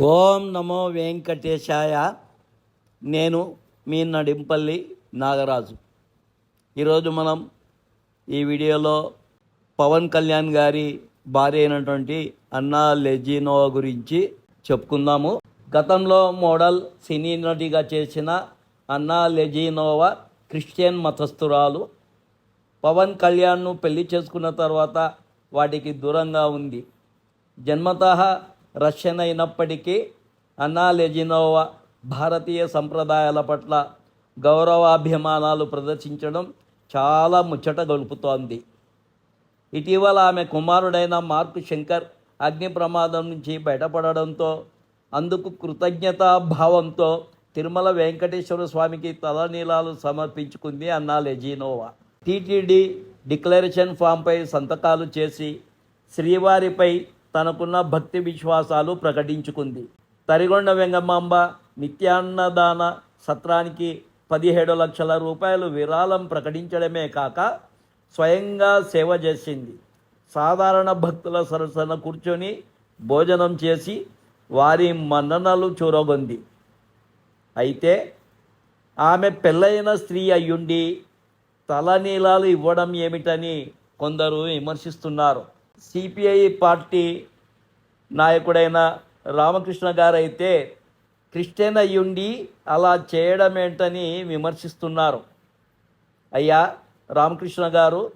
ఓం నమో వెంకటేశాయ. నేను మీ నడింపల్లి నాగరాజు. ఈరోజు మనం ఈ వీడియోలో పవన్ కళ్యాణ్ గారి భార్య అయినటువంటి అన్నా లెజినోవా గురించి చెప్పుకుందాము. గతంలో మోడల్ సినీ నటిగా చేసిన అన్నా లెజినోవా క్రిస్టియన్ మతస్థురాలు. పవన్ కళ్యాణ్ను పెళ్ళి చేసుకున్న తర్వాత వాటికి దూరంగా ఉంది. జన్మతః రష్యన్ అయినప్పటికీ అన్నా లెజినోవా భారతీయ సంప్రదాయాల పట్ల గౌరవాభిమానాలు ప్రదర్శించడం చాలా ముచ్చట గొలుపుతోంది. ఇటీవల ఆమె కుమారుడైన మార్క్ శంకర్ అగ్ని ప్రమాదం నుంచి బయటపడడంతో అందుకు కృతజ్ఞతా భావంతో తిరుమల వెంకటేశ్వర స్వామికి తలనీలాలు సమర్పించుకుంది అన్నా లెజినోవా టీటీడీ డిక్లరేషన్ ఫామ్పై సంతకాలు చేసి శ్రీవారిపై తనకున్న భక్తి విశ్వాసాలు ప్రకటించుకుంది. తరిగొండ వెంగమాంబ నిత్యాన్నదాన సత్రానికి పదిహేడు లక్షల రూపాయలు విరాళం ప్రకటించడమే కాక స్వయంగా సేవ చేసింది. సాధారణ భక్తుల సరసన కూర్చొని భోజనం చేసి వారి మన్ననలు చూరగొంది. అయితే ఆమె పెళ్ళైన స్త్రీ అయ్యుండి తలనీలాలు ఇవ్వడం ఏమిటని కొందరు విమర్శిస్తున్నారు. సిపిఐ పార్టీ నాయకుడైన రామకృష్ణ గారైతే క్రిస్టియన్ అయ్యుండి అలా చేయడం ఏంటని విమర్శిస్తున్నారు. అయ్యా రామకృష్ణ గారు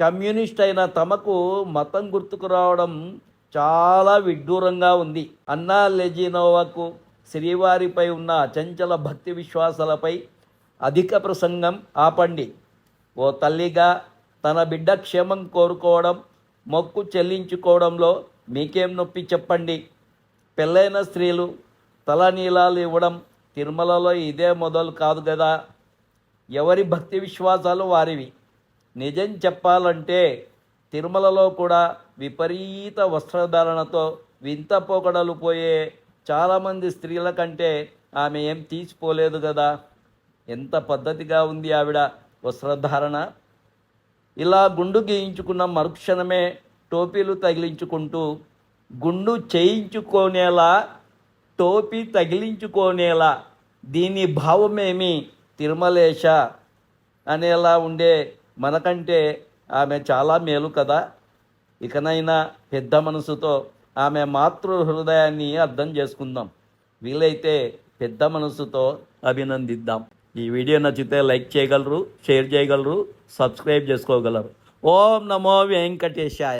కమ్యూనిస్ట్ అయిన తమకు మతం గుర్తుకు రావడం చాలా విడ్డూరంగా ఉంది. అన్నా లెజినోవాకు శ్రీవారిపై ఉన్న అచంచల భక్తి విశ్వాసాలపై అధిక ప్రసంగం ఆపండి. ఓ తల్లిగా తన బిడ్డ క్షేమం కోరుకోవడం మొక్కు చెల్లించుకోవడంలో మీకేం నొప్పి చెప్పండి. పెళ్ళైన స్త్రీలు తలనీలాలు ఇవ్వడం తిరుమలలో ఇదే మొదలు కాదు కదా ఎవరి భక్తి విశ్వాసాలు వారివి. నిజం చెప్పాలంటే తిరుమలలో కూడా విపరీత వస్త్రధారణతో వింత పోకడలు పోయే చాలామంది స్త్రీల కంటే ఆమె ఏం తీసిపోలేదు కదా ఎంత పద్ధతిగా ఉంది ఆవిడ వస్త్రధారణ? ఇలా గుండు గీయించుకున్న మరుక్షణమే టోపీలు తగిలించుకుంటూ గుండు చేయించుకోనేలా టోపీ తగిలించుకోనేలా దీని భావమేమి తిరుమలేశ అనేలా ఉండే మనకంటే ఆమె చాలా మేలు కదా. ఇకనైనా పెద్ద మనసుతో ఆమె మాతృ హృదయాన్ని అర్థం చేసుకుందాం. వీలైతే పెద్ద మనసుతో అభినందిద్దాం. ఈ వీడియో నచ్చితే లైక్ చేయగలరు షేర్ చేయగలరు సబ్స్క్రైబ్ చేసుకోగలరు. ఓం నమో వెంకటేశాయ.